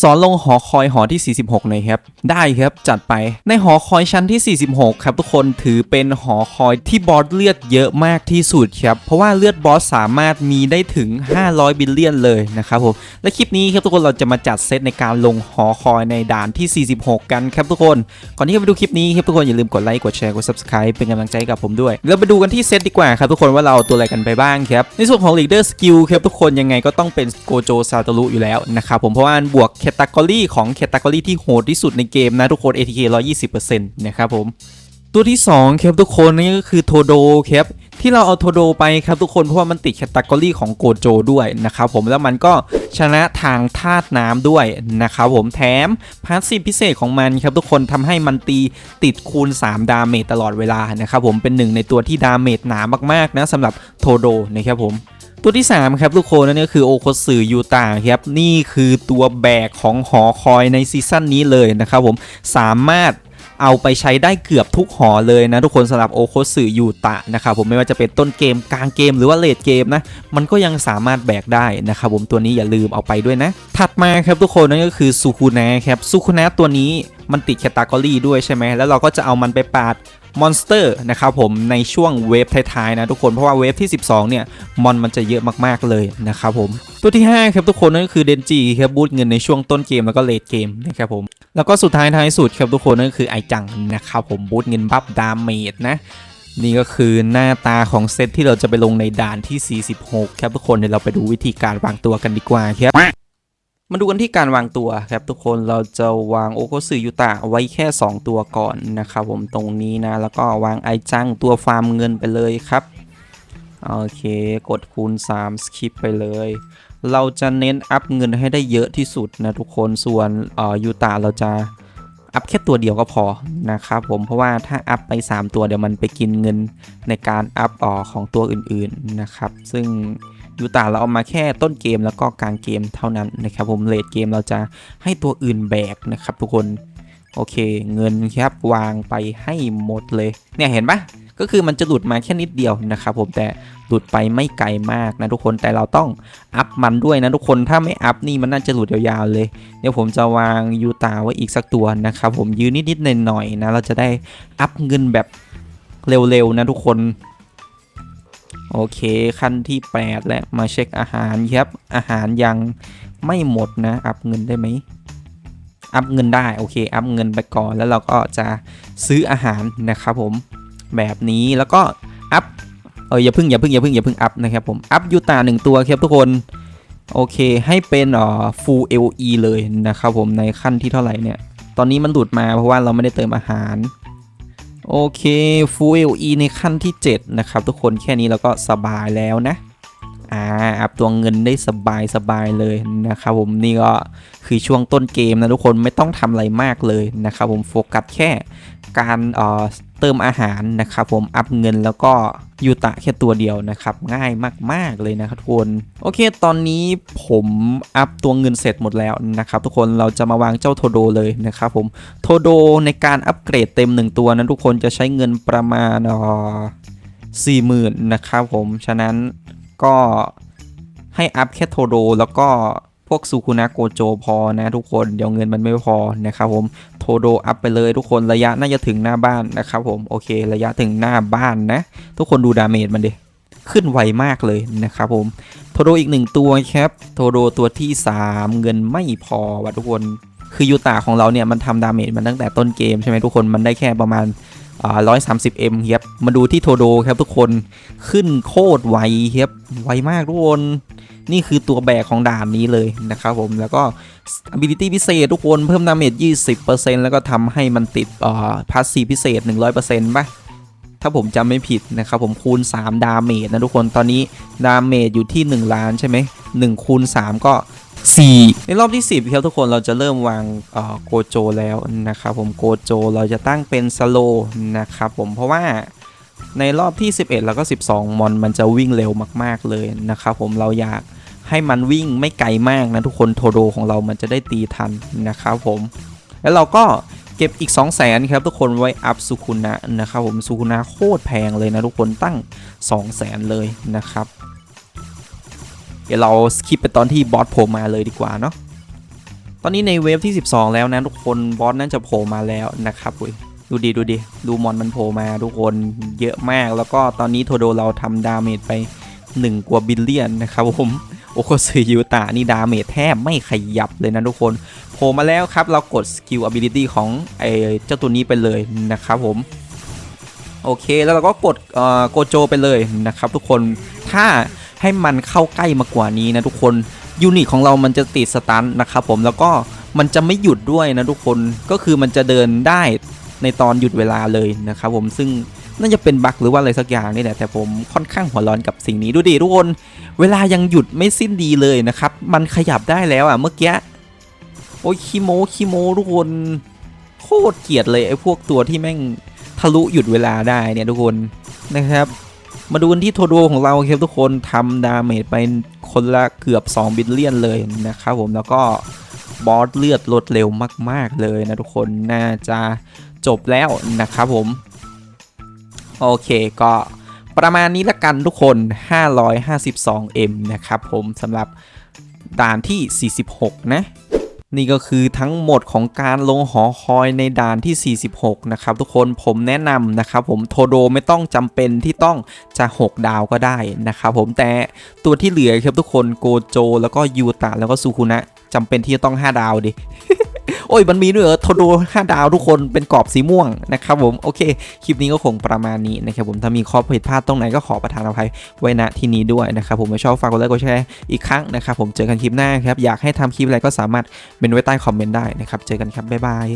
สอนลงหอคอยหอที่ 46หน่อยครับ ได้ครับจัดไปในหอคอยชั้นที่ 46 ครับทุกคนถือเป็นหอคอยที่บอสเลือดเยอะมากที่สุดครับ เพราะว่าเลือดบอสสามารถมีได้ถึง 500 บิลเลียนเลยนะครับผมและคลิปนี้ครับทุกคนเราจะมาจัดเซตในการลงหอคอยในด่านที่ 46 กันครับทุกคน ก่อนที่จะไปดูคลิปนี้ครับทุกคนอย่าลืมกดไลค์กดแชร์กด subscribe เป็นกำลังใจกับผมด้วยเราไปดูกันที่เซตดีกว่าครับทุกคนว่าเราเอาตัวอะไรกันไปบ้างครับในส่วนของ leader skill ครับทุกคนยังไงก็ต้องเป็นโกโจซาโตรุอยู่แล้วนะครับผมเพราะว่าบวกแคตตากรีของแคตตากรีที่โหดที่สุดในเกมนะทุกคน ATK 120%นะครับผมตัวที่2ครับทุกคนนี่ก็คือโทโดครับที่เราเอาโทโดไปครับทุกคนเพราะว่ามันติดแคตตากรีของโกโจด้วยนะครับผมแล้วมันก็ชนะทางธาตุน้ำด้วยนะครับผมแถมพาสซีฟพิเศษของมันครับทุกคนทำให้มันตีติดคูณ 3 ดาเมจตลอดเวลานะครับผมเป็นหนึ่งในตัวที่ดาเมจหนามากๆนะสำหรับโทโดนะครับผม ตัวที่ 3 ครับทุกคนนั่นก็คือโอโคสึยูตะครับ นี่คือตัวแบกของหอคอยในซีซั่นนี้เลยนะครับผมสามารถเอาไปใช้ได้เกือบทุกหอเลยนะ ทุกคนสำหรับโอโคสึยูตะนะครับผมไม่ว่าจะเป็นต้นเกมกลางเกมหรือว่าเลดเกมนะ มันก็ยังสามารถแบกได้นะครับผมตัวนี้อย่าลืมเอาไปด้วยนะ ถัดมาครับทุกคนนั่นก็คือซูคุนะครับซูคุนะตัวนี้มันติดแคตตากรีด้วยใช่ไหมแล้วเราก็จะเอามันไปปาด มอนสเตอร์นะครับผมในช่วงเวฟท้ายๆนะทุกคนเพราะว่าเวฟที่ 12 เนี่ยมอนมันจะเยอะมากๆเลยนะครับผมตัวที่ 5 ครับทุกคนนั่นก็คือเดนจิครับบูตเงินในช่วงต้นเกมแล้วก็เลดเกมนะครับผมแล้วก็สุดท้ายท้ายสุดครับทุกคนนั่นก็คือไอจังนะครับผมบูตเงินบัฟดาเมจนะนี่ก็คือหน้าตาของเซตที่เราจะไปลงในด่านที่ 46 ครับทุกคนเดี๋ยวเราไปดูวิธีการวางตัวกันดีกว่าครับ มาดูกันที่การวางตัวครับทุกคนเราจะวางโอโคสึยุตะไว้แค่ 2 ตัวก่อนนะครับผมตรงนี้นะ แล้วก็วางไอจังตัวฟาร์มเงินไปเลยครับ โอเคกดคูณ 3 สคิปไปเลย เราจะเน้นอัพเงินให้ได้เยอะที่สุดนะทุกคนส่วนออยูตะเราจะอัพแค่ตัวเดียวก็พอนะครับผมเพราะว่าถ้าอัพไป 3 ตัวเดี๋ยวมันไปกินเงินในการอัพออของตัวอื่นๆนะครับ ซึ่ง ยูตาเราเอามาแค่ต้นเกมแล้วก็กลางเกมเท่านั้นนะครับผมเลดเกมเราจะให้ตัวอื่นแบกนะครับทุกคนโอเค เงินครับวางไปให้หมดเลย เนี่ยเห็นปะก็คือมันจะหลุดมาแค่นิดเดียวนะครับผมแต่หลุดไปไม่ไกลมากนะทุกคนแต่เราต้องอัพมันด้วยนะทุกคนถ้าไม่อัพนี่มันน่าจะหลุดยาวๆเลย เดี๋ยวผมจะวางยูตาไว้อีกสักตัวนะครับผมยืนนิดๆหน่อยๆนะเราจะได้อัพเงินแบบเร็วๆนะทุกคน โอเคขั้นที่ 8 และมาเช็คอาหารครับอาหารยังไม่หมดนะ อัพเงินได้ไหมอัพเงินได้โอเค อัพเงินไปก่อนแล้วเราก็จะซื้ออาหารนะครับผมแบบนี้แล้วก็อัพเอออย่าพึ่งอย่าพึ่งอย่าพึ่งอย่าพึ่งอัพนะครับผมอัพยูตาหนึ่งตัวครับทุกคนโอเคให้เป็นเอ่อ full LE เลยนะครับผมในขั้นที่เท่าไหร่เนี่ย ตอนนี้มันหลุดมาเพราะว่าเราไม่ได้เติมอาหาร โอเคฟูเอลีในขั้นที่ 7 นะครับ ทุกคนแค่นี้เราก็สบายแล้วนะอ่าอัพตัวเงินได้สบายสบายเลยนะครับผมนี่ก็คือช่วงต้นเกมนะทุกคนไม่ต้องทำอะไรมากเลยนะครับผมโฟกัสแค่ การเอ่อเติมอาหารนะครับผมอัพเงินแล้วก็ยูตะแค่ตัวเดียวนะครับ ง่ายมาก ๆ เลยนะครับทุกคนโอเค ตอนนี้ผมอัพตัวเงินเสร็จหมดแล้วนะครับทุกคนเราจะมาวางเจ้าโทโดเลยนะครับผมโทโดในการอัปเกรดเต็ม 1 ตัวนะทุกคนจะใช้เงินประมาณสี่หมื่นนะครับผม ฉะนั้นก็ให้อัพแค่โทโดแล้วก็ พวกซูคุนะโกโจพอนะทุกคนเดี๋ยวเงินมันไม่พอนะครับผมโทโดอัพไปเลยทุกคนระยะน่าจะถึงหน้าบ้านนะครับผมโอเคระยะถึงหน้าบ้านนะ ทุกคนดูดาเมจมันดิขึ้นไวมากเลยนะครับผมโทโดอีกหนึ่งตัวครับโทโดตัวที่ 3 เงินไม่พอว่ะทุกคนคือยูตาของเราเนี่ยมันทำดาเมจมันตั้งแต่ต้นเกมใช่ไหมทุกคนมันได้แค่ประมาณร้อยสามสิบเอ็มครับมาดูที่โทโดครับทุกคนขึ้นโคตรไวครับไวมากทุกคน นี่คือตัวแบกของด่านนี้เลยนะครับผมแล้วก็ ability พิเศษทุกคนเพิ่มดาเมจ20%แล้วก็ทำให้มันติดอ่าพาสซีพิเศษ 100%ป่ะถ้าผมจำไม่ผิดนะครับผมคูณ 3 ดาเมจนะทุกคนตอนนี้ดาเมจอยู่ที่ 1 ล้านใช่ไหม1คูณ 3 ก็ 4 ในรอบที่ 10ครับทุกคนเราจะเริ่มวางโกโจแล้วนะครับผมโกโจเราจะตั้งเป็นสโลนะครับผมเพราะว่าในรอบที่ 11 แล้วก็ 12 มอนมันจะวิ่งเร็วมาก ๆ เลยนะครับผมเราอยาก ให้มันวิ่งไม่ไกลมากนะทุกคนโทโดของเรามันจะได้ตีทันนะครับผม แล้วเราก็เก็บอีก 2 0 0แสนครับทุกคนไว้อัพสุคุนะนะครับผมสุคุนะโคตรแพงเลยนะทุกคนตั้ง 2 0 0แสนเลยนะครับ เดี๋ยวเราสคิปไปตอนที่บอสโผล่มาเลยดีกว่าเนาะตอนนี้ในเวฟที่ 12 แล้วนะทุกคนบอสน่าจะโผล่มาแล้วนะครับอุ้ยดูดิดูดิดูมอนมันโผล่มาทุกคนเยอะมาก แล้วก็ตอนนี้โทโดเราทำดาเมจไป 1 กว่าบิลเลียนนะครับผม โอโคซึยูตะนี่ดาเมจแทบไม่ขยับเลยนะทุกคนโผล่มาแล้วครับ เรากดสกิล ability ของไอ้เจ้าตัวนี้ไปเลยนะครับผมโอเคแล้วเราก็กดเอ่อโกโจไปเลยนะครับทุกคนถ้าให้มันเข้าใกล้มากกว่านี้นะทุกคนยูนิตของเรามันจะติดสตันนะครับผมแล้วก็มันจะไม่หยุดด้วยนะทุกคนก็คือมันจะเดินได้ในตอนหยุดเวลาเลยนะครับผมซึ่ง น่าจะเป็นบั๊กหรือว่าอะไรสักอย่างนี่แหละแต่ผมค่อนข้างหัวร้อนกับสิ่งนี้ดูดิทุกคน เวลายังหยุดไม่สิ้นดีเลยนะครับ มันขยับได้แล้วอะเมื่อกี้โอ้ยคีโมคีโมทุกคนโคตรเกลียดเลยไอ้พวกตัวที่แม่งทะลุหยุดเวลาได้เนี่ยทุกคนนะครับ มาดูกันที่โทโดของเราครับทุกคนทำดาเมจไปคนละเกือบ2บิลเลียนเลยนะครับผมแล้วก็บอสเลือดลดเร็วมาก ๆ เลยนะทุกคนน่าจะจบแล้วนะครับผม โอเคก็ประมาณนี้ละกันทุกคน 552M นะครับผมสำหรับด่านที่ 46 นะ นี่ก็คือทั้งหมดของการลงหอคอยในด่านที่ 46 นะครับทุกคนผมแนะนำนะครับผมโทโดไม่ต้องจำเป็นที่ต้องจะ 6 ดาวก็ได้นะครับผมแต่ตัวที่เหลือครับทุกคนโกโจ แล้วก็ยูตะแล้วก็ซูคุนะจำเป็นที่จะต้อง 5 ดาวดิ โอ้ยมันมีด้วยเหรอทโด5ดาวทุกคนเป็นกรอบสีม่วงนะครับผมโอเคคลิปนี้ก็คงประมาณนี้นะครับผมถ้ามีข้อผิดพลาดตรงไหนก็ขอประทานอภัยไว้ณที่นี้ด้วยนะครับผมไม่ชอบฝากกดไลค์กดแชร์อีกครั้งนะครับผมเจอกันคลิปหน้าครับอยากให้ทำคลิปอะไรก็สามารถเป็นไว้ใต้คอมเมนต์ได้นะครับเจอกันครับบ๊ายบาย